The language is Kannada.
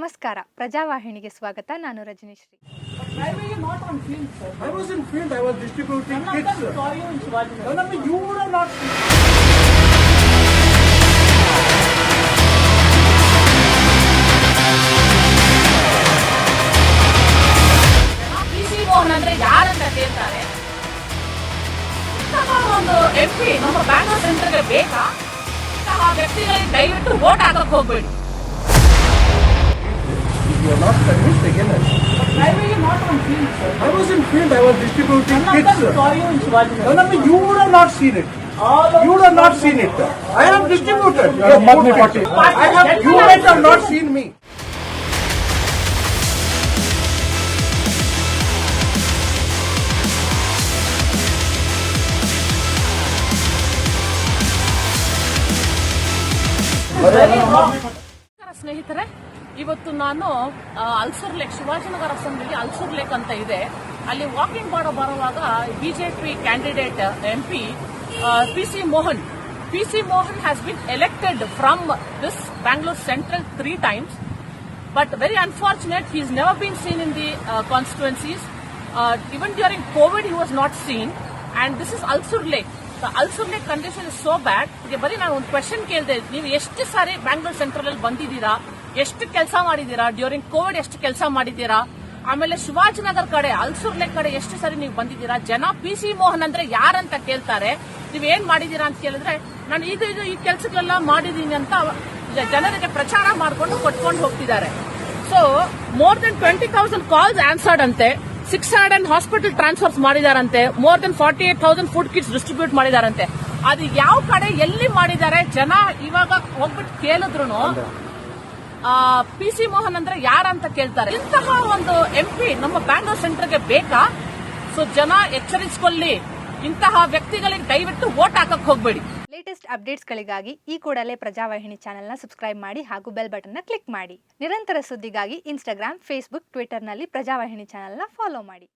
ನಮಸ್ಕಾರ. ಪ್ರಜಾವಾಹಿನಿಗೆ ಸ್ವಾಗತ. ನಾನು Rajanishree. Primary is bank vote ಹಾಕಕ್ಕೆ ಹೋಗ್ಬೇಡಿ. you are not convinced, again, I- Why were you not on field, sir? I was in field, I was distributing None of kits. them saw you in Shivaji No, Nagar. no, no, you would have not seen it. All of You would have not seen it. I have distributed. You are Your vote kits. I have, you might have not seen me. ನಮಸ್ಕಾರ ಸ್ನೇಹಿತರೆ ಇವತ್ತು ನಾನು ಅಲ್ಸೂರ್ ಲೇಕ್, ಶಿವಾಜಿನಗರ ಅಸೆಂಬ್ಲಿಗೆ ಅಲ್ಸೂರ್ ಲೇಕ್ ಅಂತ ಇದೆ. ಅಲ್ಲಿ ವಾಕಿಂಗ್ ಮಾಡೋ ಬರುವಾಗ BJP candidate M P P C Mohan P C Mohan has been elected from this Bangalore central three times but very unfortunate he is never been seen in the constituencies. Even during COVID he was not seen and this is Ulsoor lake Ulsoor lake condition is so bad ಬರೀ ನಾನು ಒಂದು ಕ್ವೆಶನ್ ಕೇಳಿದೆ, ನೀವು ಎಷ್ಟು ಸಾರಿ ಬ್ಯಾಂಗ್ಳೂರ್ ಸೆಂಟ್ರಲ್ ಅಲ್ಲಿ ಬಂದಿದ್ದೀರಾ? ಎಷ್ಟು ಕೆಲಸ ಮಾಡಿದೀರಾ ಡ್ಯೂರಿಂಗ್ ಕೋವಿಡ್ ಎಷ್ಟು ಕೆಲಸ ಮಾಡಿದ್ದೀರಾ? ಆಮೇಲೆ ಶಿವಾಜಿನಗರ್ ಕಡೆ ಅಲ್ಸೂರ್ ಲೇಕ್ ಕಡೆ ಎಷ್ಟು ಸರಿ ನೀವು ಬಂದಿದ್ದೀರಾ? ಜನ ಪಿ ಸಿ ಮೋಹನ್ ಅಂದ್ರೆ ಯಾರಂತ ಕೇಳ್ತಾರೆ. ನೀವ್ ಏನ್ ಮಾಡಿದೀರಾ ಅಂತ ಕೇಳಿದ್ರೆ, ನಾನು ಇದು ಇದು, ಈ ಕೆಲಸಗಳೆಲ್ಲ ಮಾಡಿದೀನಿ ಅಂತ ಜನರಿಗೆ ಪ್ರಚಾರ ಮಾಡಿಕೊಂಡು ಕೊಟ್ಕೊಂಡು ಹೋಗ್ತಿದ್ದಾರೆ. So more than twenty thousand calls answered ಅಂತೆ. Six hundred hospital transfers ಮಾಡಿದಾರಂತೆ. More than forty eight thousand food kits distribute ಮಾಡಿದಾರಂತೆ. ಅದು ಯಾವ ಕಡೆ ಎಲ್ಲಿ ಮಾಡಿದ್ದಾರೆ? ಜನ ಇವಾಗ ಹೋಗ್ಬಿಟ್ಟು ಕೇಳಿದ್ರು ಪಿ ಸಿ ಮೋಹನ್ ಅಂದ್ರೆ ಯಾರಂತ ಕೇಳ್ತಾರೆ? ಇಂತಹ ಒಂದು ಎಂ ಪಿ ನಮ್ಮ ಬ್ಯಾಂಗ್ಳೂರ್ ಸೆಂಟರ್ಗೆ ಬೇಕಾ? ಸೊ ಜನ ಎಚ್ಚರಿಸಿಕೊಳ್ಳಿ. ಇಂತಹ ವ್ಯಕ್ತಿಗಳಿಗೆ ದಯವಿಟ್ಟು ವೋಟ್ ಹಾಕಕ್ ಹೋಗ್ಬೇಡಿ. ಲೇಟೆಸ್ಟ್ ಅಪ್ಡೇಟ್ಸ್ಗಳಿಗಾಗಿ ಈ ಕೂಡಲೇ ಪ್ರಜಾವಾಹಿನಿ ಚಾನೆಲ್ನ ಸಬ್ಸ್ಕ್ರೈಬ್ ಮಾಡಿ ಹಾಗೂ ಬೆಲ್ ಬಟನ್ನ ಕ್ಲಿಕ್ ಮಾಡಿ. ನಿರಂತರ ಸುದ್ದಿಗಾಗಿ ಇನ್ಸ್ಟಾಗ್ರಾಮ್ ಫೇಸ್ಬುಕ್ ಟ್ವಿಟರ್ನಲ್ಲಿ ಪ್ರಜಾವಾಹಿನಿ ಚಾನೆಲ್ನ ಫಾಲೋ ಮಾಡಿ.